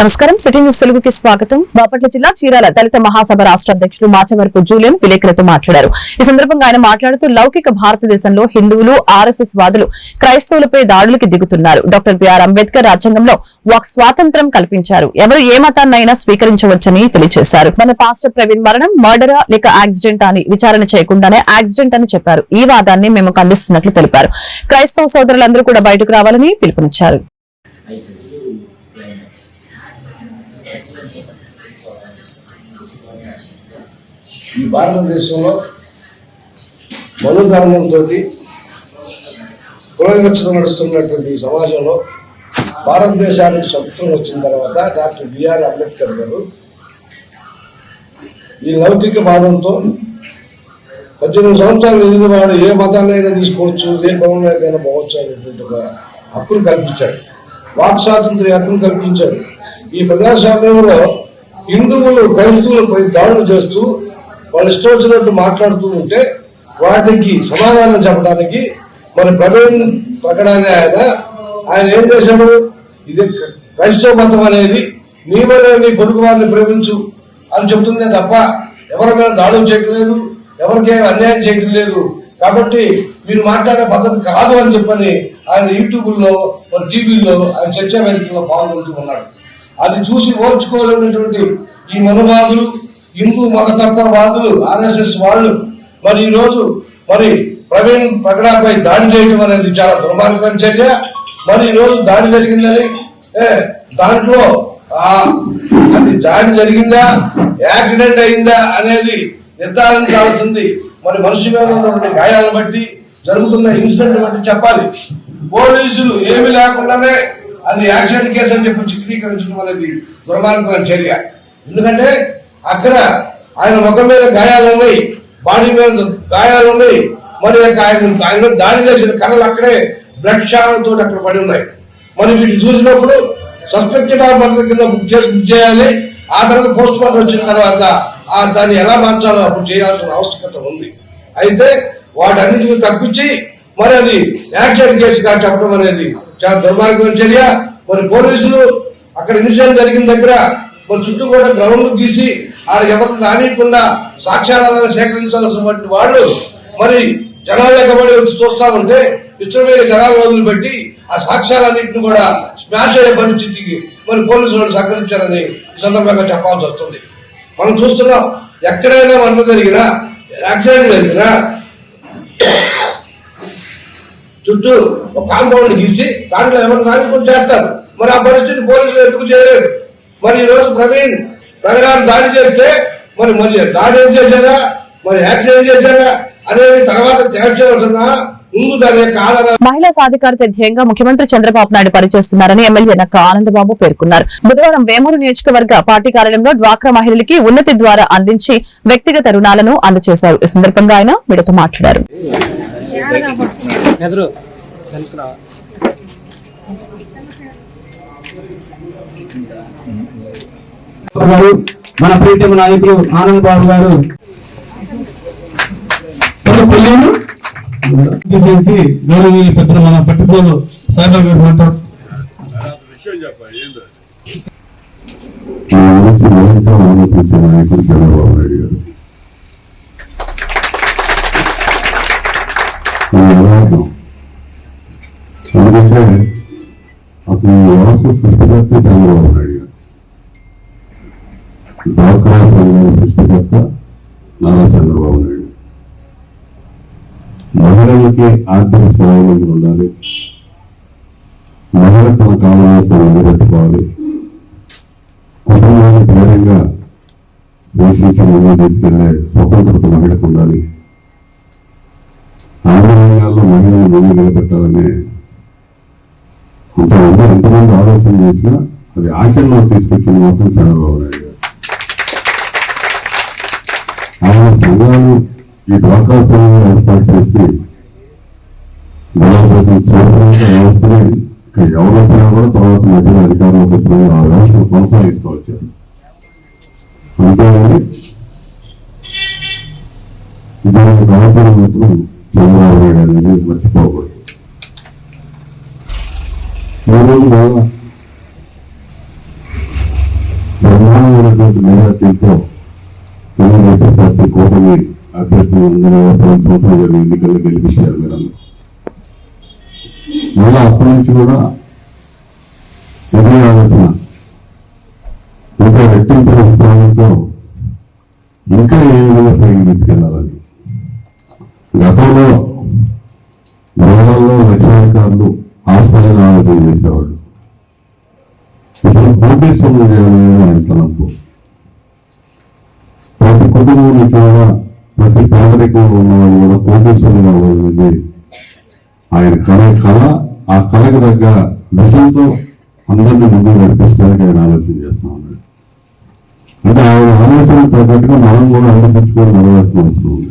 నమస్కారం. City news తెలుగుకి స్వాగతం. బాపట్ల జిల్లా చీరాల దళిత మహాసభ రాష్ట్ర అధ్యక్షులు మాచవరపు జూలియన్ విలేకరులతో మాట్లాడారు. ఈ సందర్భంగా ఆయన మాట్లాడుతూ లౌకిక భారతదేశంలో హిందువులు ఆర్ఎస్ఎస్ వాదులు క్రైస్తవులపై దాడులకు దిగుతున్నారు. డాక్టర్ బిఆర్ అంబేద్కర్ రాజ్యాంగంలో వాక్ స్వాతంత్రం కల్పించారు. ఎవరు ఏ మతాన్నైనా స్వీకరించవచ్చని తెలియజేశారు. మన పాస్టర్ ప్రవీణ్ మరణం మర్డరా లేక యాక్సిడెంట్ అని విచారణ చేయకుండానే యాక్సిడెంట్ అని చెప్పారు. ఈ వాదాన్ని మేము ఖండిస్తున్నట్లు తెలిపారు. క్రైస్తవ సోదరులందరూ కూడా బయటకు రావాలని పిలుపునిచ్చారు. ఈ భారతదేశంలో మనుధర్మంతో కులవివక్షత నడుస్తున్నటువంటి ఈ సమాజంలో భారతదేశానికి స్వతంత్రం వచ్చిన తర్వాత డాక్టర్ బిఆర్ అంబేద్కర్ గారు ఈ లౌకిక వాదంతో పద్దెనిమిది సంవత్సరాలు ఎదిగిన వాడు ఏ మతాన్నైనా తీసుకోవచ్చు ఏ కులంలోకైనా పోవచ్చు అనేటువంటి ఒక హక్కును కల్పించాడు. వాక్ స్వాతంత్ర్య హక్కును కల్పించాడు. ఈ ప్రజాస్వామ్యంలో హిందువులు క్రైస్తవులపై దాడులు చేస్తూ వాళ్ళు ఇష్టం వచ్చినట్టు మాట్లాడుతూ ఉంటే వాటికి సమాధానం చెప్పడానికి మరి ప్రవీణ్ ప్రకటన ఆయన ఆయన ఏం చేశాడు? ఇది క్రైస్తవ మతం అనేది నీ వల్ల నీ పొరుగు వారిని ప్రేమించు అని చెప్తుందే తప్ప ఎవరి మీద దాడులు చేయట్లేదు లేదు అన్యాయం చేయట్లేదు కాబట్టి మీరు మాట్లాడే పద్ధతి కాదు అని చెప్పని ఆయన యూట్యూబ్లో మరి టీవీలో ఆయన చర్చా వేదికల్లో పాల్గొంటూ ఉన్నాడు. అది చూసి ఓర్చుకోలేనటువంటి ఈ మనువాదులు హిందూ మతతత్వవాదులు ఆర్ఎస్ఎస్ వాళ్ళు మరి ఈరోజు మరి ప్రవీణ్ ప్రకటనపై దాడి చేయడం అనేది చాలా దుర్మార్గమైన చర్య మరి ఈ రోజు దాడి జరిగిందని ఏ, దాంట్లో అది దాడి జరిగిందా యాక్సిడెంట్ అయిందా అనేది నిర్ధారించాల్సింది మరి మనిషి మీద ఉన్నటువంటి గాయాలను బట్టి జరుగుతున్న ఇన్సిడెంట్ బట్టి చెప్పాలి. పోలీసులు ఏమి లేకుండానే అది యాక్సిడెంట్ కేసు అని చెప్పి చిత్రీకరించడం అనేది దుర్మార్గమైన చర్య. ఎందుకంటే అక్కడ ఆయన ముఖం మీద గాయాలు ఉన్నాయి బాడీ మీద గాయాలు ఉన్నాయి మరి ఆయన ఆయన దాడి చేసిన కర్రలు అక్కడే బ్లడ్ షాలతో అక్కడ పడి ఉన్నాయి. మరి వీటిని చూసినప్పుడు సస్పెక్టెడ్ ఆఫ్ మర్డర్ కింద బుక్ చేసి బుక్ చేయాలి. ఆ తర్వాత పోస్ట్ మార్టం వచ్చిన తర్వాత ఆ దాన్ని ఎలా మార్చాలో అప్పుడు చేయాల్సిన ఆవశ్యకత ఉంది. అయితే వాటన్నిటిని తప్పించి మరి అది యాక్సిడెంట్ కేసుగా చెప్పడం అనేది చాలా దుర్మార్గమైన చర్య. మరి పోలీసులు అక్కడ ఇన్సిడెంట్ జరిగిన దగ్గర మరి చుట్టూ కూడా గ్రౌండ్ గీసి ఆడ ఎవరు రానియకుండా సాక్ష్యాలను సేకరించాల్సినటువంటి వాళ్ళు మరి జనాలు ఎక్కబడి వచ్చి చూస్తా ఉంటే ఇష్టమైన జనాలు వదిలిపెట్టి ఆ సాక్ష్యాలన్నింటిని కూడా స్మాష్ అయ్యే పరిస్థితికి మరి పోలీసులు వాళ్ళు సహకరించారని ఈ సందర్భంగా చెప్పాల్సి వస్తుంది. మనం చూస్తున్నాం ఎక్కడైనా వంట జరిగినా యాక్సిడెంట్ జరిగినా చుట్టూ ఒక కాంపౌండ్ గీసి దాంట్లో ఎవరు నాయకులు చేస్తారు? మరి ఆ పరిస్థితి పోలీసులు ఎందుకు చేయలేదు? మరి ఈ రోజు ప్రవీణ్ ప్రకటన దాడి చేస్తే మరి మరి దాడి ఏం చేశారా? మరి యాక్సిడెంట్ చేశారా? అనేది తర్వాత తేల్చవలసిన మహిళా సాధికారత ధ్యేయంగా ముఖ్యమంత్రి చంద్రబాబు నాయుడు పనిచేస్తున్నారని ఎమ్మెల్యే నక్క ఆనందబాబు పేర్కొన్నారు. బుధవారం వేమూరు నియోజకవర్గ పార్టీ కార్యాలయంలో డ్వాక్రా మహిళలకి ఉన్నతి ద్వారా అందించి వ్యక్తిగత రుణాలను అందజేశారు. ఈ సందర్భంగా ఆయన మీడియాతో మాట్లాడారు. ఎదురు. వెనుకరా మన ప్రీతమ నాయకులు ఆనంద్ బాబు గారు. పెద్దలు మన పట్టుకోలు గారు మాట్లాడు నాయకుడు చంద్రబాబు నాయుడు గారు ఇది యథార్థం ఎందుకంటే అసలు సృష్టికర్త చంద్రబాబు నాయుడు గారు డాక్రా సంఘం సృష్టికర్త నారా చంద్రబాబు నాయుడు మహిళలకి ఆర్థిక స్వావలంబన ఉండాలి మహిళ తన కాలంలో తను నిలబెట్టుకోవాలి కుటుంబాన్ని ధైర్యంగా పోషించి ముందుకు తీసుకెళ్ళే స్వతంత్రత మహిళకు ఉండాలి ఆంధ్ర రంగాల్లో మహిళలు ముందు నిలబెట్టాలనే ఇంత ఇంతమంది ఎంతమంది ఆలోచన చేసినా అది ఆచరణలో తీసుకొచ్చింది మాత్రం చంద్రబాబు నాయుడు గారు. ఆయన సంఘాలు ఈ డ్వాక్రా సంఘాలు ఏర్పాటు చేసి బలోపేతం చేసినంత వ్యవస్థని ఇక్కడ ఎవరొచ్చినా కూడా తర్వాత మధ్యలో అధికారంలోకి వచ్చినా ఆ వ్యవస్థను కొనసాగిస్తూ వచ్చారు. అంతేగాని ఇటువంటి గవర్నమెంట్ చంద్రబాబు నాయుడు అనేది మర్చిపోకూడదు. ఈ బ్రహ్మాండమైనటువంటి మెజార్టీతో తెలుగుదేశం పార్టీ కూటమి అభ్యర్థులు అందరూ పది సంవత్సరాలు జరిగిన ఎన్నికల్లో గెలిపించారు మీరు మళ్ళీ అప్పటి నుంచి కూడా ఇదే ఆలోచన ఇంకా రెట్టింపు ఉత్సాహంతో ఇంకా ఏ విధంగా పైకి తీసుకెళ్ళాలని గతంలో నగరాల్లో లక్షాధికారులు ఆస్థాయిలో ఆలోచన చేసేవాళ్ళు ఇప్పుడు కోటేశ్వరులు చేయాలనేది ఆయన తలంపు. ప్రతి కుటుంబంలో కూడా ప్రతి పేదరికంలో ఉన్న కూడా కోటేశ్వరులు అవ్వాలనేది ఆయన కళ కళ ఆ కళకు తగ్గ నిజంతో అందరినీ ముందుకు నడిపిస్తారని ఆయన ఆలోచన చేస్తా ఉన్నాడు. అంటే ఆయన ఆలోచన తగ్గట్టుగా మనం కూడా ఆలోచించుకొని నడవాల్సిన అవసరం ఉంది.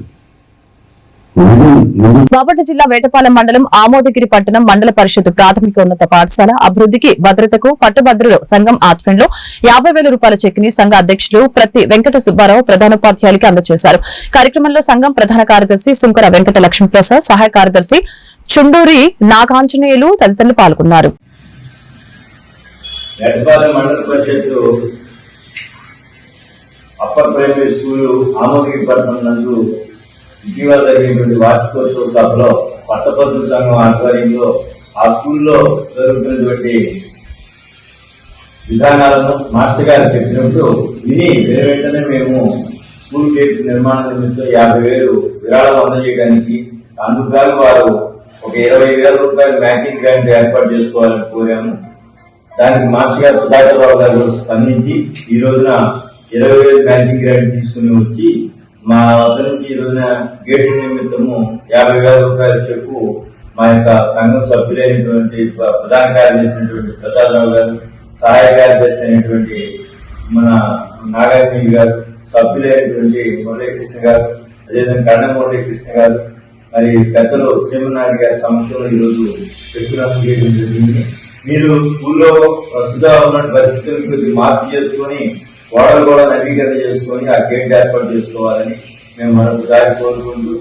బాపట్ల జిల్లా వేటపాలెం మండలం ఆమోదగిరి పట్టణం మండల పరిషత్ ప్రాథమిక ఉన్నత పాఠశాల అభివృద్ధికి భద్రతకు పట్టభద్రుల సంఘం ఆధ్వర్యంలో యాభై వేల రూపాయల చెక్ని సంఘ అధ్యక్షులు ప్రతి వెంకట సుబ్బారావు ప్రధానోపాధ్యాయులకి అందజేశారు. కార్యక్రమంలో సంఘం ప్రధాన కార్యదర్శి సుంకర వెంకట లక్ష్మీప్రసాద్ సహాయ కార్యదర్శి చుండూరి నాగాంజనేయులు తదితరులు పాల్గొన్నారు. అప్పర్ ప్రైమరీ స్కూల్ ఆమోదగిరి పట్టణం నందు ఇటీవల జరిగినటువంటి వార్షికోత్సవ సభలో పట్టభద్రుల సంఘం ఆధ్వర్యంలో ఆ స్కూల్లో జరుగుతున్నటువంటి విధానాలను మాస్టర్ గారు చెప్పినప్పుడు విని వెను వెంటనే మేము స్కూల్ గేట్ నిర్మాణ నిమిత్తం యాభై వేలు విరాళం అందజేయడానికి అందుకు వారు ఒక ఇరవై వేల రూపాయలు మ్యాచింగ్ గ్రాంట్ ఏర్పాటు చేసుకోవాలని కోరాము. దానికి మాస్టర్ గారు సుధాకర్ రావు గారు స్పందించి ఈ రోజున ఇరవై వేలు బ్యాంకింగ్ గ్రాంట్ తీసుకుని వచ్చి మా అతనికి నుంచి గేటు నిమిత్తము యాభై వేల రూపాయల చెప్పు మా యొక్క సంఘం సభ్యులైనటువంటి ప్ర- ప్రధాన కార్యదర్శి ప్రసాద్ రావు గారు సహాయ కార్యదర్శి అయినటువంటి మన నాగార్జున గారు సభ్యులైనటువంటి మురళీకృష్ణ గారు అదేవిధంగా కన్న మురళీకృష్ణ గారు మరి పెద్దలు శ్రీమనారాయణ గారి సమస్యలో ఈరోజు చెప్పినట్టు చేయడం జరిగింది. మీరు స్కూల్లో ప్రస్తుతం ఉన్న పరిస్థితులు కొద్దిగా మార్పు చేసుకొని గోడలు కూడా నవీకరణ చేసుకొని ఆ గేట్ ఏర్పాటు చేసుకోవాలని మేము మరొకసారి కోరుకుంటూ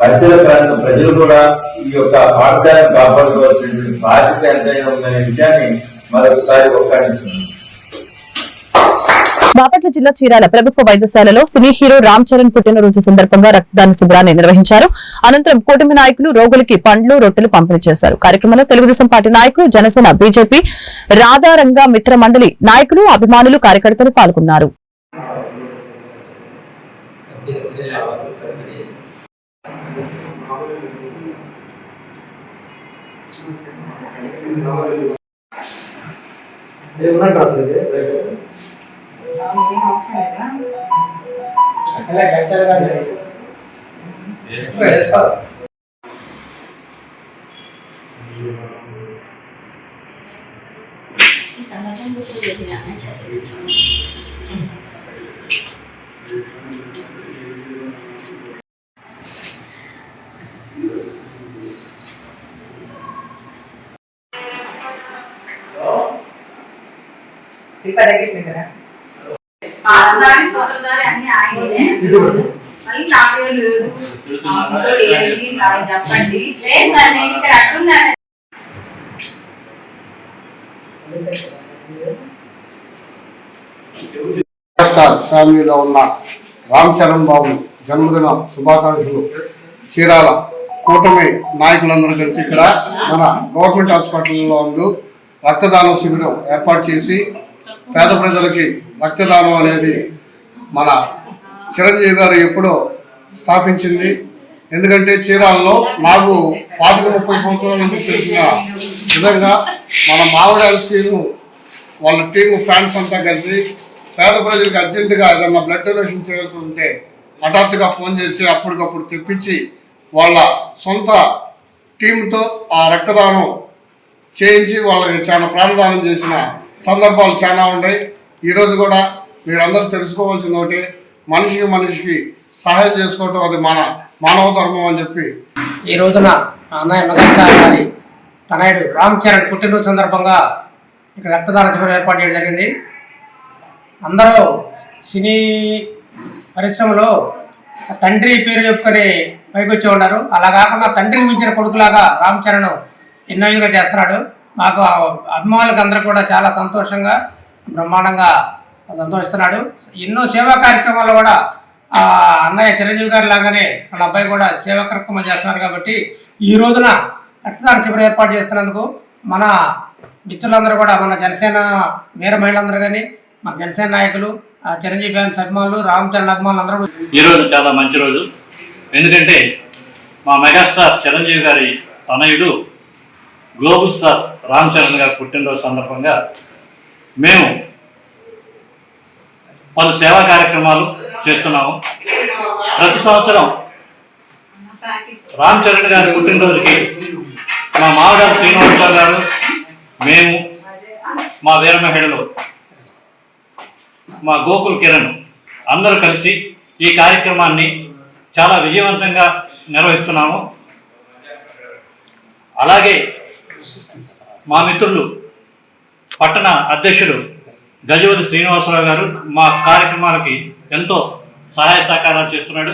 పరిసర ప్రాంత ప్రజలు కూడా ఈ యొక్క పాఠశాలను కాపాడుకోవాల్సినటువంటి బాధ్యత ఎంతైనా ఉందనే విషయాన్ని మరొకసారి ఒక్కడిస్తున్నాం బాపట్ల జిల్లా చీరాల ప్రభుత్వ వైద్యశాలలో సినీ హీరో రామ్ చరణ్ పుట్టినరోజు సందర్భంగా రక్తదాన శిబిరాన్ని నిర్వహించారు. అనంతరం కూటమి నాయకులు రోగులకి పండ్లు రొట్టెలు పంపిణీ చేశారు. కార్యక్రమంలో తెలుగుదేశం పార్టీ నాయకులు జనసేన బీజేపీ రాధారంగ మిత్ర మండలి నాయకులు అభిమానులు కార్యకర్తలు పాల్గొన్నారు. అట్లా కల్చర్ కాదు ఎక్కువ వేసుకోవాలి संगठन को तो लेके जाना चाहिए पेपर है कितने तरह పాలదారి సోదరదారి అన్ని ఆయనే మళ్ళీ నా పేరు లేదు. ఆఫీసులో ఏంటి నాకు చెప్పండి. లేదు సార్ నేను ఇక్కడ అట్టున్నాను స్టార్ ఫ్యామిలీలో ఉన్న రామ్ చరణ్ బాబు జన్మదిన శుభాకాంక్షలు. చీరాల కూటమి నాయకులందరూ కలిసి ఇక్కడ మన గవర్నమెంట్ హాస్పిటల్లో ఉండు రక్తదానం శిబిరం ఏర్పాటు చేసి పేద ప్రజలకి రక్తదానం అనేది మన చిరంజీవి గారు ఎప్పుడో స్థాపించింది. ఎందుకంటే చీరాలలో నాకు పాతిక ముప్పై సంవత్సరాల నుంచి తెలిసిన విధంగా మన మావిడ ఎల్సీను వాళ్ళ టీం ఫ్యాన్స్ అంతా కలిసి పేద ప్రజలకు అర్జెంటుగా ఏదన్నా బ్లడ్ డొనేషన్ చేయాల్సి ఉంటే హఠాత్తుగా ఫోన్ చేసి అప్పటికప్పుడు తెప్పించి వాళ్ళ సొంత టీంతో ఆ రక్తదానం చేయించి వాళ్ళకి చాలా ప్రాణదానం చేసిన సందర్భాలు చాలా ఉన్నాయి. ఈరోజు కూడా మీరందరూ తెలుసుకోవాల్సింది ఒకటి మనిషికి మనిషికి సహాయం చేసుకోవటం అది మన మానవ ధర్మం అని చెప్పి. ఈ రోజున అన్నయ్య గారి తనయుడు రామ్ చరణ్ పుట్టినరోజు సందర్భంగా ఇక్కడ రక్తదాన శిబిరం ఏర్పాటు చేయడం జరిగింది. అందరూ సినీ పరిశ్రమలో తండ్రి పేరు చెప్పుకొని పైకి వచ్చి ఉన్నారు. అలా కాకుండా తండ్రికి మించిన కొడుకులాగా రామ్ చరణ్ ఎన్నో విధంగా చేస్తున్నాడు. మాకు అభిమానులకు అందరూ కూడా చాలా సంతోషంగా బ్రహ్మాండంగా సంతోషిస్తున్నాడు. ఎన్నో సేవా కార్యక్రమాల్లో కూడా ఆ అన్నయ్య చిరంజీవి గారి లాగానే వాళ్ళ అబ్బాయి కూడా సేవా కార్యక్రమాలు చేస్తున్నారు కాబట్టి ఈ రోజున రక్తదాన శిబిరం ఏర్పాటు చేస్తున్నందుకు మన మిత్రులందరూ కూడా మన జనసేన వీర మహిళలందరూ కానీ మన జనసేన నాయకులు ఆ చిరంజీవి ఫ్యాన్స్ అభిమానులు రామచరణ్ అభిమానులు అందరూ ఈరోజు చాలా మంచి రోజు. ఎందుకంటే మా మెగాస్టార్ చిరంజీవి గారి తనయుడు గ్లోబల్ స్టార్ రామ్ చరణ్ గారి పుట్టినరోజు సందర్భంగా మేము పలు సేవా కార్యక్రమాలు చేస్తున్నాము. ప్రతి సంవత్సరం రామ్ చరణ్ గారి పుట్టినరోజుకి మా మామగారు శ్రీనివాసరావు గారు మేము మా వీరమహిళలు మా గోకుల్ కిరణ్ అందరూ కలిసి ఈ కార్యక్రమాన్ని చాలా విజయవంతంగా నిర్వహిస్తున్నాము. అలాగే మా మిత్రులు పట్టణ అధ్యక్షుడు గజవతి శ్రీనివాసరావు గారు మా కార్యక్రమాలకి ఎంతో సహాయ సహకారాలు చేస్తున్నాడు.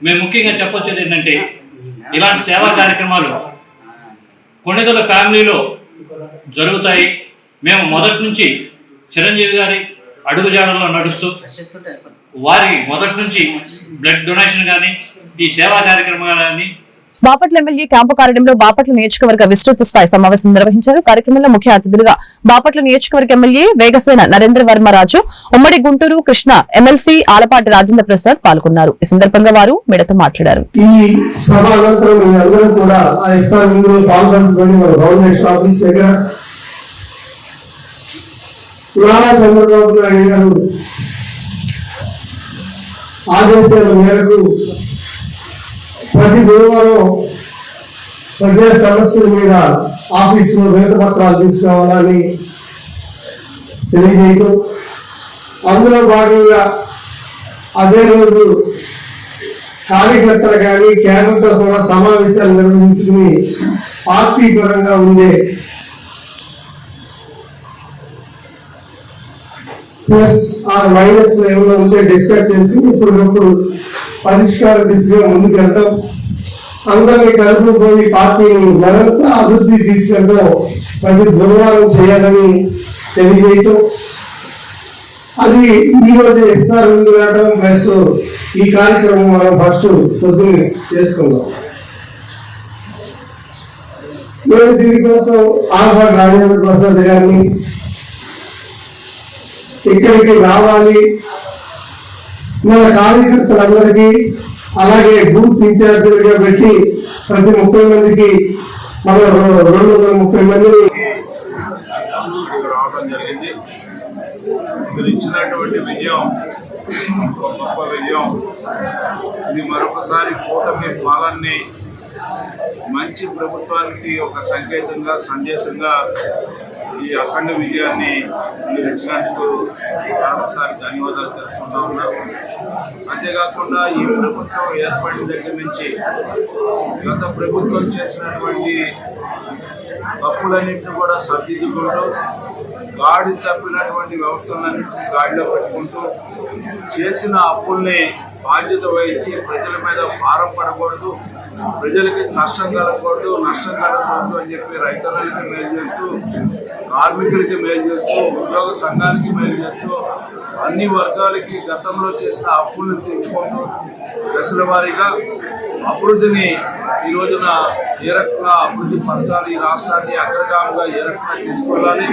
మేము ముఖ్యంగా చెప్పొచ్చేది ఏంటంటే ఇలాంటి సేవా కార్యక్రమాలు కొణిదల ఫ్యామిలీలో జరుగుతాయి. మేము మొదటి నుంచి చిరంజీవి గారి అడుగుజాడల్లో నడుస్తూ వారి మొదటి నుంచి బ్లడ్ డొనేషన్ కానీ ఈ సేవా కార్యక్రమాలు కానీ బాపట్ల ఎమ్మెల్యే క్యాంపు కార్యాలయంలో బాపట్ల నియోజకవర్గ విస్తృత స్థాయి సమావేశం నిర్వహించారు. కార్యక్రమంలో ముఖ్య అతిథులుగా బాపట్ల నియోజకవర్గ ఎమ్మెల్యే వేగసేన నరేంద్ర వర్మరాజు ఉమ్మడి గుంటూరు కృష్ణ ఎమ్మెల్సీ ఆలపాటి రాజేంద్ర ప్రసాద్ పాల్గొన్నారు. ఈ సందర్భంగా వారు మీడతో మాట్లాడారు. నారా చంద్రబాబు నాయుడు గారు ఆదేశాల మేరకు ప్రతి గురువారం ప్రజా సమస్యల మీద ఆఫీసులో వినత పత్రాలు తీసుకోవాలని తెలియజేయటం. అందులో భాగంగా అదే రోజు కార్యకర్తలు కానీ కేడర్తో కూడా సమావేశాలు నిర్వహించుకుని పార్టీ పరంగా ఉండే ప్లస్ ఆర్ మైనస్ ఏమైనా ఉంటే డిస్కస్ చేసి ఇప్పుడు పరిష్కార దిశగా ముందుకెళ్తాం అందరినీ కలుపుకొని పార్టీని మరింత అభివృద్ధి తీసుకెళ్ళడం ప్రతి బుధవారం చేయాలని తెలియజేయటం. అది ఈరోజు రోజు ఇఫ్తార్ ముందు రావడం ప్లస్ ఈ కార్యక్రమం మనం ఫస్ట్ పొద్దున్న చేసుకుందాం. నేను దీనికోసం ఆల్ఫా రాజేంద్ర ప్రసాద్ గారిని ఇక్కడికి రావాలి. మన కార్యకర్తలందరికీ అలాగే బూత్ ఇన్ఛార్జీలుగా పెట్టి ప్రతి ముప్పై మందికి మన రెండు వందల ముప్పై మందిని రావడం జరిగింది. మీరు ఇచ్చినటువంటి విజయం గొప్ప విజయం. ఇది మరొకసారి కూటమి పాలన్ని మంచి ప్రభుత్వానికి ఒక సంకేతంగా సందేశంగా ఈ అఖండ విజయాన్ని మీరు ఇచ్చినందుకు మరొకసారి ధన్యవాదాలు తెలుపుకుంటా ఉన్నాము అంతేకాకుండా ఈ ప్రభుత్వం ఏర్పడిన దగ్గర నుంచి గత ప్రభుత్వం చేసినటువంటి తప్పులన్నింటినీ కూడా సరిదిద్దుకుంటూ గాడి తప్పినటువంటి వ్యవస్థలన్నింటినీ గాడిలో పెట్టుకుంటూ చేసిన అప్పుల్ని బాధ్యత వహించి ప్రజల మీద భారం పడకూడదు ప్రజలకి నష్టం కలగకూడదు నష్టం కలగకూడదు అని చెప్పి రైతులకి మేలు చేస్తూ కార్మికులకి మేలు చేస్తూ ఉద్యోగ సంఘానికి మేలు చేస్తూ అన్ని వర్గాలకి గతంలో చేసిన అప్పులను తీర్చుకుంటూ దశల వారీగా అభివృద్ధిని ఈ రోజున ఏ రకంగా అభివృద్ధి పరచాలి ఈ రాష్ట్రాన్ని అగ్రగామిగా ఏ రకంగా తీసుకెళ్ళాలి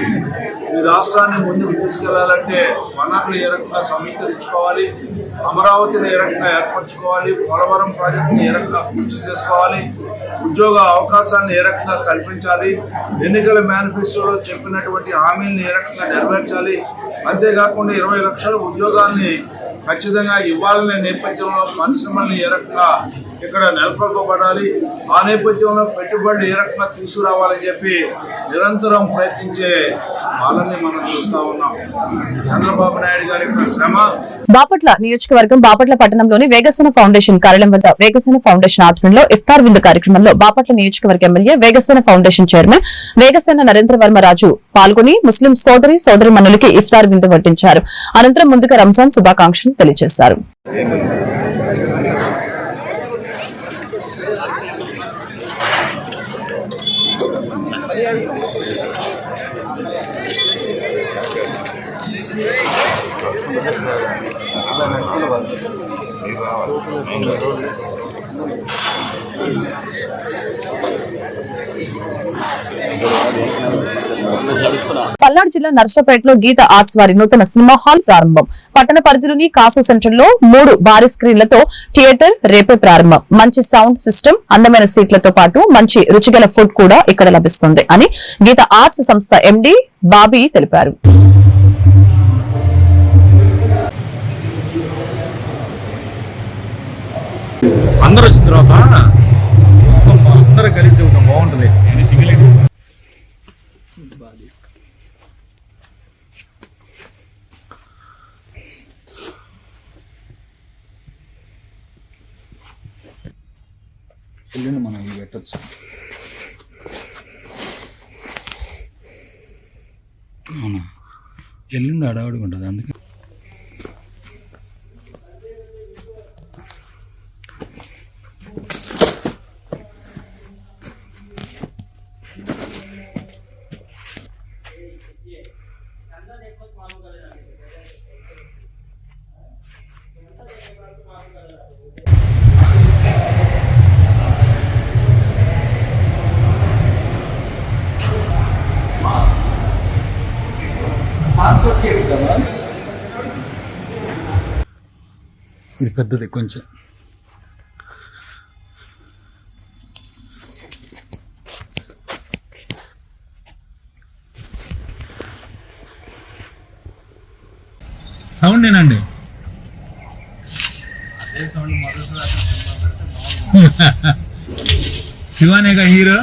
ఈ రాష్ట్రాన్ని ముందుకు తీసుకెళ్ళాలంటే వనరులు ఏ రకంగా సమీకరించుకోవాలి అమరావతిని ఏ రకంగా ఏర్పరచుకోవాలి పోలవరం ప్రాజెక్టుని ఏ రకంగా పూర్తి చేసుకోవాలి ఉద్యోగ అవకాశాన్ని ఏ రకంగా కల్పించాలి ఎన్నికల మేనిఫెస్టోలో చెప్పినటువంటి హామీలను ఏ రకంగా నెరవేర్చాలి అంతేకాకుండా ఇరవై లక్షల ఉద్యోగాల్ని ఖచ్చితంగా ఇవ్వాలనే నేపథ్యంలో పరిశ్రమల్ని ఏ రకంగా ఇక్కడ నెలకొల్పబడాలి. ఆ నేపథ్యంలో పెట్టుబడులు ఏ రకంగా తీసుకురావాలని చెప్పి నిరంతరం ప్రయత్నించే వాళ్ళని మనం చూస్తా ఉన్నాం. చంద్రబాబు నాయుడు గారి శ్రమ. బాపట్ల నియోజకవర్గం బాపట్ల పట్టణంలోని వేగసన ఫౌండేషన్ కార్యాలయం వద్ద వేగసన ఫౌండేషన్ ఆధ్వర్యంలో ఇఫ్తార్ విందు కార్యక్రమంలో బాపట్ల నియోజకవర్గ MLA Vegesana foundation chairman Vegesana Narendra Varmaraju పాల్గొని ముస్లిం సోదరి సోదరి మనులకి ఇఫ్తార్ విందు వడ్డించారు. అనంతరం ముందుగా రంజాన్ శుభాకాంక్షలు తెలియజేశారు. పల్నాడు జిల్లా నర్సపేటలో గీత ఆర్ట్స్ వారి నూతన సినిమా హాల్ ప్రారంభం. పట్టణ పరిధిలోని కాసు సెంటర్లో మూడు భారీ స్క్రీన్లతో థియేటర్ రేపే ప్రారంభం. మంచి సౌండ్ సిస్టమ్ అందమైన సీట్లతో పాటు మంచి రుచిగల ఫుడ్ కూడా ఇక్కడ లభిస్తుంది అని గీత ఆర్ట్స్ సంస్థ ఎండి బాబీ తెలిపారు. అందరూ వచ్చిన తర్వాత అందరూ కలిసి ఉంటాం బాగుంటుంది. ఎల్లుండి మనం ఇవి పెట్టచ్చు. అవునా? ఎల్లుండి అడవాడుగా ఉంటుంది అందుకే. ఇది పెద్దది కొంచెం. సౌండ్ ఏనండి శివానేగా హీరో.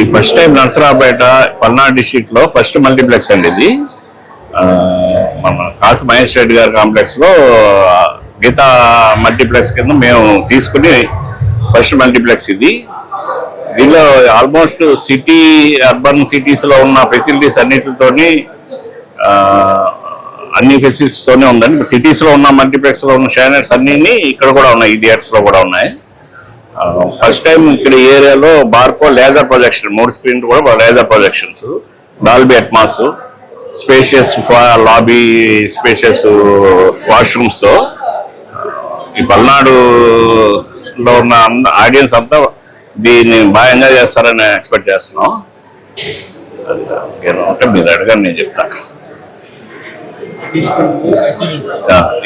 ఈ ఫస్ట్ టైం నర్సరాపేట పల్నాడు డిస్టిక్లో ఫస్ట్ మల్టీప్లెక్స్ అండి ఇది. మన కాసు మహేష్ రెడ్డి గారి కాంప్లెక్స్లో గీతా మల్టీప్లెక్స్ కింద మేము తీసుకుని ఫస్ట్ మల్టీప్లెక్స్ ఇది. దీనిలో ఆల్మోస్ట్ సిటీ అర్బన్ సిటీస్లో ఉన్న ఫెసిలిటీస్ అన్నిటితోని అన్ని ఫెసిలిటీస్ తోనే ఉందండి. సిటీస్లో ఉన్న మల్టీప్లెక్స్లో ఉన్న షానర్స్ అన్ని ఇక్కడ కూడా ఉన్నాయి ఈ థియేటర్స్లో కూడా ఉన్నాయి. ఫస్ట్ టైం ఇక్కడ ఏరియాలో బార్కో లేజర్ ప్రొజెక్షన్ మూడు స్క్రీన్ కూడా laser projections. Dolby Atmos spacious lobby spacious వాష్రూమ్స్తో ఈ పల్నాడు లో ఉన్న ఆడియన్స్ అంతా దీన్ని బాగా ఎంజాయ్ చేస్తారని ఎక్స్పెక్ట్ చేస్తున్నాం. అంటే మీరు అడగండి నేను చెప్తాను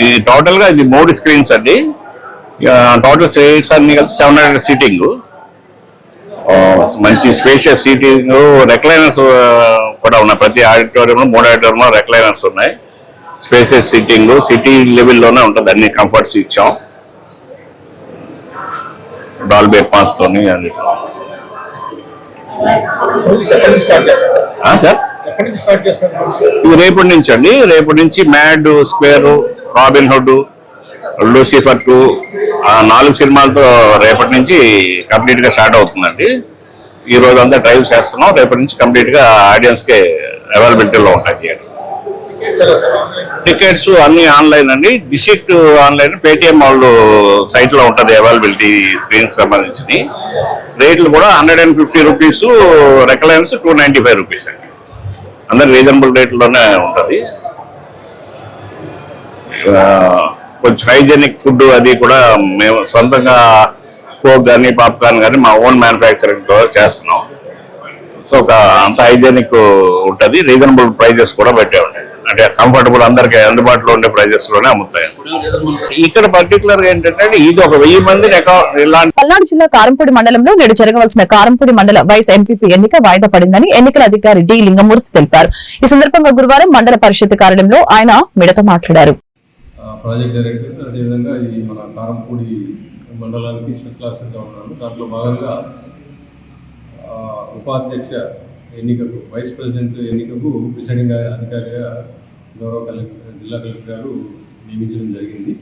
ఇది టోటల్గా ఇది మూడు స్క్రీన్స్ అండి. టోటల్ సీట్స్ అన్ని సెవెన్ హండ్రెడ్ సీటింగ్ మంచి స్పేషియస్ సీటింగ్ రెక్లైనర్స్ కూడా ఉన్నాయి. ప్రతి ఆడిటోరియం మూడు ఆడిటోరియం రెక్లైనర్స్ ఉన్నాయి. స్పేషియస్ సీటింగ్ సిటీ లెవెల్లోనే ఉంటుంది. అన్ని కంఫర్ట్స్ ఇచ్చాం డాల్బీ. ఆ, సార్ ఇది రేపటి నుంచి అండి. రేపటి నుంచి Mad Square Robin Hood Lucifer two నాలుగు సినిమాలతో రేపటి నుంచి కంప్లీట్గా స్టార్ట్ అవుతుందండి. ఈ రోజు అంతా డ్రైవ్ చేస్తున్నాం. రేపటి నుంచి కంప్లీట్గా ఆడియన్స్కే అవైలబిలిటీలో ఉంటాయి థియేటర్స్. టికెట్స్ అన్ని ఆన్లైన్ అండి. డిస్ట్రిక్ట్ ఆన్లైన్ పేటిఎం వాళ్ళు సైట్లో ఉంటది అవైలబిలిటీ స్క్రీన్స్ సంబంధించి రేట్లు కూడా hundred and fifty rupees recliners two ninety five rupees అండి. అందరు రీజనబుల్ రేట్లోనే ఉంటుంది. కొంచెం హైజెనిక్ ఫుడ్ అది కూడా మేము సొంతంగా కోక్ కానీ పాప్కార్న్ కానీ మా ఓన్ మ్యానుఫ్యాక్చరింగ్తో చేస్తున్నాం. సో ఒక అంత హైజెనిక్ ఉంటుంది. రీజనబుల్ ప్రైజెస్ కూడా పెట్టే ఉంటాయి. అంటే కంఫర్టబుల్ అందరికి అందుబాటులో ఉండే ప్రైజెస్లోనే అమ్ముతాయి. ఇక్కడ పర్టికులర్గా ఏంటంటే ఇది ఒక వెయ్యి మంది ఇలాంటి పల్నాడు జిల్లా కారంపూడి మండలంలో నేడు జరగవలసిన కారంపూడి మండల వైస్ ఎంపీపీ ఎన్నిక వాయిదా పడిందని ఎన్నికల అధికారి డి లింగమూర్తి తెలిపారు. ఈ సందర్భంగా గురువారం మండల పరిషత్ కార్యాలయంలో ఆయన మిడత మాట్లాడారు. ప్రాజెక్ట్ డైరెక్టర్ అదేవిధంగా ఈ మన కారంపూడి మండలానికి స్పెషల్ ఆఫీసర్గా ఉన్నాను దాంట్లో భాగంగా ఉపాధ్యక్ష ఎన్నికకు వైస్ ప్రెసిడెంట్ ఎన్నికకు ప్రిసైడింగ్ అధికారిగా గౌరవ కలెక్టర్ జిల్లా కలెక్టర్ గారు నియమించడం జరిగింది.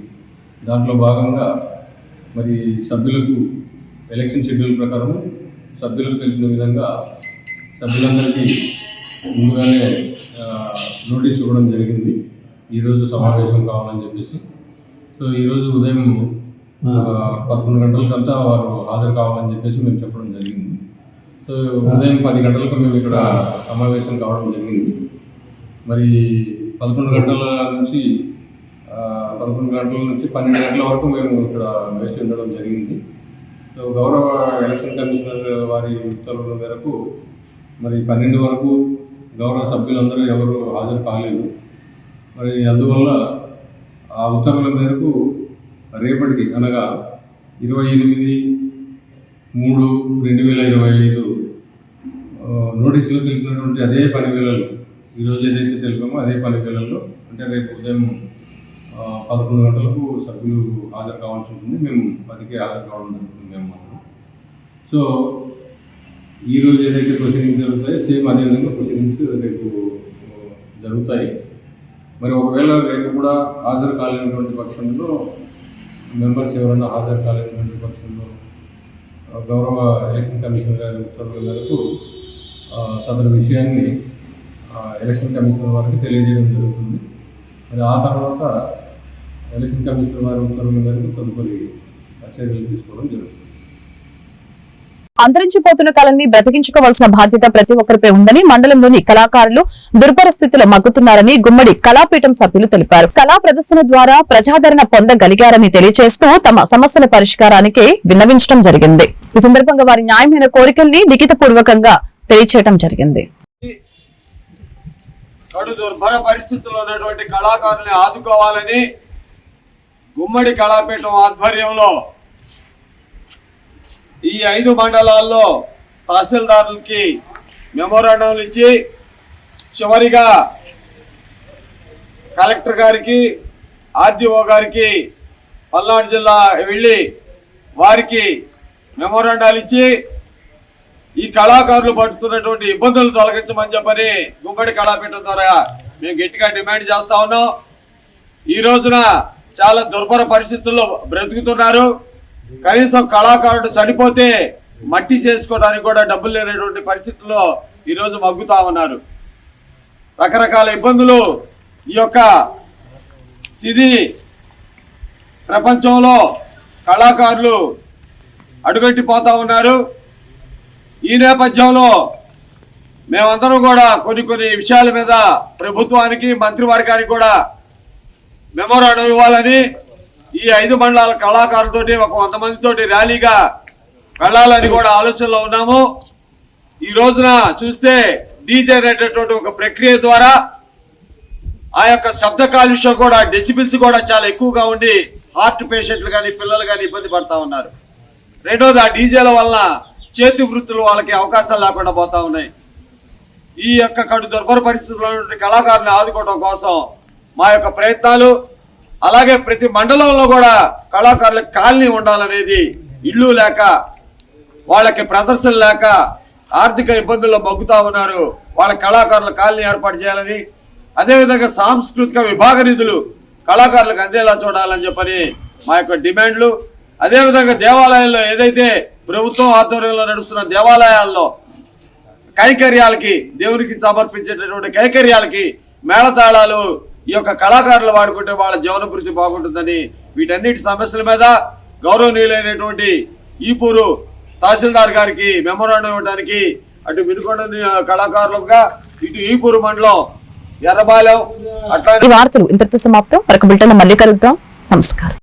దాంట్లో భాగంగా మరి సభ్యులకు ఎలక్షన్ షెడ్యూల్ ప్రకారం సభ్యులకు తెలిపిన విధంగా సభ్యులందరికీ ముందుగానే నోటీస్ ఇవ్వడం జరిగింది. ఈరోజు సమావేశం కావాలని చెప్పేసి. సో ఈరోజు ఉదయం పదకొండు గంటలకంతా వారు హాజరు కావాలని చెప్పేసి మేము చెప్పడం జరిగింది. సో ఉదయం పది గంటలకు మేము ఇక్కడ సమావేశం కావడం జరిగింది. మరి పదకొండు గంటల నుంచి పదకొండు గంటల నుంచి పన్నెండు గంటల వరకు మేము ఇక్కడ వేచి ఉండడం జరిగింది. సో గౌరవ ఎలక్షన్ కమిషనర్ వారి ఉత్తర్వుల మేరకు మరి పన్నెండు వరకు గౌరవ సభ్యులందరూ ఎవరు హాజరు కాలేదు. మరి అందువల్ల ఆ ఉత్తర్వుల మేరకు రేపటికి అనగా ఇరవై ఎనిమిది మూడు రెండు వేల ఇరవై ఐదు నోటీసులో తెలిపినటువంటి అదే పని వేళలు ఈరోజు ఏదైతే తెలిపామో అదే పని వేళల్లో అంటే రేపు ఉదయం పదకొండు గంటలకు సభ్యులు హాజరు కావాల్సి ఉంటుంది. మేము పదికే హాజరు కావడం జరుగుతుంది మేము మాత్రం. సో ఈరోజు ఏదైతే ప్రొసీడింగ్స్ జరుగుతాయో సేమ్ అదే విధంగా ప్రొసీడింగ్స్ రేపు జరుగుతాయి. మరి ఒకవేళ రేపు కూడా హాజరు కాలేనటువంటి పక్షంలో మెంబర్స్ ఎవరైనా హాజరు కాలేనటువంటి పక్షంలో గౌరవ ఎలక్షన్ కమిషనర్ గారి ఉత్తర్వుల మేరకు సదరు విషయాన్ని ఎలక్షన్ కమిషనర్ వారికి తెలియజేయడం జరుగుతుంది. మరి ఆ తర్వాత ఎలక్షన్ కమిషనర్ వారి ఉత్తర్వుల మేరకు తదుపరి చర్యలు తీసుకోవడం జరుగుతుంది. అంతరించిపోతున్న కళని బ్రతికించుకోవాల్సిన బాధ్యత ప్రతి ఒక్కరిపై ఉందని మండలంలోని కళాకారులు దుర్భర స్థితిలో మగ్గుతున్నారని గుమ్మడి కళాపీఠం సభ్యులు తెలిపారు. కళా ప్రదర్శన ద్వారా ప్రజాదరణ పొందగలిగారని తెలియజేస్తూ తమ సమస్యల పరిష్కారానికి విన్నవించడం జరిగింది. ఈ సందర్భంగా వారి న్యాయమైన కోరికల్ని లిఖిత పూర్వకంగా తెలియచేయడం జరిగింది. దుర్భర పరిస్థితుల్లో ఉన్నటువంటి కళాకారుల్ని ఆదుకోవాలని గుమ్మడి కళాపీఠం ఆధ్వర్యంలో ఈ ఐదు మండలాల్లో తహసీల్దారులకి మెమోరాండంలు ఇచ్చి చివరిగా కలెక్టర్ గారికి ఆర్డీఓ గారికి పల్నాడు జిల్లా వెళ్ళి వారికి మెమోరాండాలు ఇచ్చి ఈ కళాకారులు పడుతున్నటువంటి ఇబ్బందులు తొలగించమని చెప్పని గుమ్మడి కళాపీఠం ద్వారా మేము గట్టిగా డిమాండ్ చేస్తా ఉన్నాం. ఈ రోజున చాలా దుర్భర పరిస్థితుల్లో బ్రతుకుతున్నారు. కనీసం కళాకారుడు చనిపోతే మట్టి చేసుకోవడానికి కూడా డబ్బులు లేనటువంటి పరిస్థితుల్లో ఈరోజు మగ్గుతా ఉన్నారు. రకరకాల ఇబ్బందులు ఈ యొక్క సినీ ప్రపంచంలో కళాకారులు అడుగట్టిపోతా ఉన్నారు. ఈ నేపథ్యంలో మేమందరం కూడా కొన్ని కొన్ని విషయాల మీద ప్రభుత్వానికి మంత్రివర్గానికి కూడా మెమోరాండం ఇవ్వాలని ఈ ఐదు మండలాల కళాకారులతోటి ఒక వంద మందితోటి ర్యాలీగా వెళ్ళాలని కూడా ఆలోచనలో ఉన్నాము. ఈ రోజున చూస్తే డీజే అనేటటువంటి ఒక ప్రక్రియ ద్వారా ఆ యొక్క శబ్ద కాలుష్యం కూడా డెసిబిల్స్ కూడా చాలా ఎక్కువగా ఉండి హార్ట్ పేషెంట్లు కానీ పిల్లలు కానీ ఇబ్బంది పడతా ఉన్నారు. రెండోది ఆ డీజేల వల్ల చేతి వృత్తులు వాళ్ళకి అవకాశాలు లేకుండా పోతా ఉన్నాయి. ఈ యొక్క కడు దుర్భర పరిస్థితుల్లో కళాకారుని ఆదుకోవడం కోసం మా యొక్క ప్రయత్నాలు అలాగే ప్రతి మండలంలో కూడా కళాకారులకు కాలనీ ఉండాలనేది ఇల్లు లేక వాళ్ళకి ప్రదర్శన లేక ఆర్థిక ఇబ్బందుల్లో మగ్గుతా ఉన్నారు. వాళ్ళ కళాకారుల కాలనీ ఏర్పాటు చేయాలని అదేవిధంగా సాంస్కృతిక విభాగ నిధులు కళాకారులకు అందేలా చూడాలని చెప్పని మా యొక్క డిమాండ్లు. అదేవిధంగా దేవాలయాల్లో ఏదైతే ప్రభుత్వం ఆధ్వర్యంలో నడుస్తున్న దేవాలయాల్లో కైకర్యాలకి దేవునికి సమర్పించేటటువంటి కైకర్యాలకి మేళతాళాలు ఈ యొక్క కళాకారులు వాడుకుంటే వాళ్ళ జీవనభృతి బాగుంటుందని వీటన్నిటి సమస్యల మీద గౌరవనీయులైనటువంటి ఈపూరు తహసీల్దార్ గారికి మెమోరాండం ఇవ్వడానికి అటు వినుకొండ కళాకారులుగా ఇటు ఈపూరు మండలం ఎర్రబాలెం అట్లా వార్తలు ఇంతటితో సమాప్తం. మరొక బిల్టన్ మళ్ళీ కలుద్దాం. నమస్కారం.